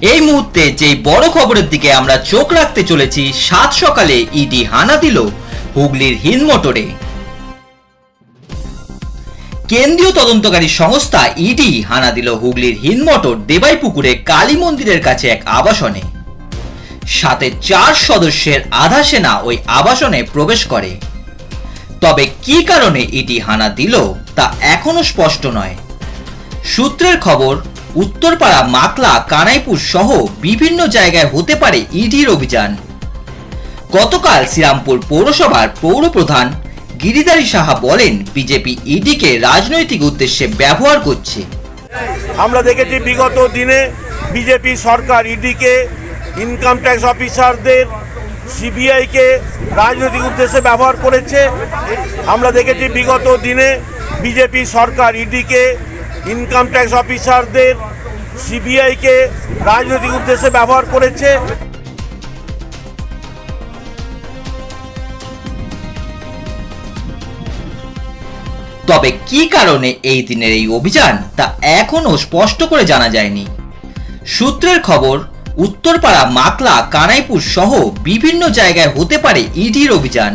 এই মুহূর্তে যে বড় খবরের দিকে আমরা চোখ রাখতে চলেছি, সাত সকালে ইডি হানা দিল হুগলির হিন্দ মোটরে। কেন্দ্রীয় তদন্তকারী সংস্থা ইডি হানা দিল হুগলির হিন্দ মোটর দেবাইপুকুরে কালী মন্দিরের কাছে এক আবাসনে। সাথে চার সদস্যের আধা সেনা ওই আবাসনে প্রবেশ করে। তবে কি কারণে ইডি হানা দিল তা এখনও স্পষ্ট নয়। সূত্রের খবর উত্তরপাড়া, মাকলা, কানাইপুর সহ বিভিন্ন জায়গায় হতে পারে ইডির অভিযান। গতকাল শ্রীরামপুর পৌরসভার পৌরপ্রধান গিরিধারী সাহা বলেন, বিজেপি ইডিকে রাজনৈতিক উদ্দেশ্যে ব্যবহার করছে। আমরা দেখেছি বিগত দিনে বিজেপি সরকার ইডিকে ইনকাম ট্যাক্স অফিসারদের সিবিআইকে রাজনৈতিক উদ্দেশ্যে ব্যবহার করেছে। আমরা দেখেছি বিগত দিনে বিজেপি সরকার ইডিকে ইনকাম ট্যাক্স অফিসারদের সিবিআইকে রাজনৈতিক উদ্দেশ্যে ব্যবহার করেছে। তবে কি কারণে এই দিনের এই অভিযান তা এখনও স্পষ্ট করে জানা যায়নি? সূত্রের খবর, উত্তরপাড়া, মাকলা, কানাইপুর সহ বিভিন্ন জায়গায় হতে পারে ইডির অভিযান।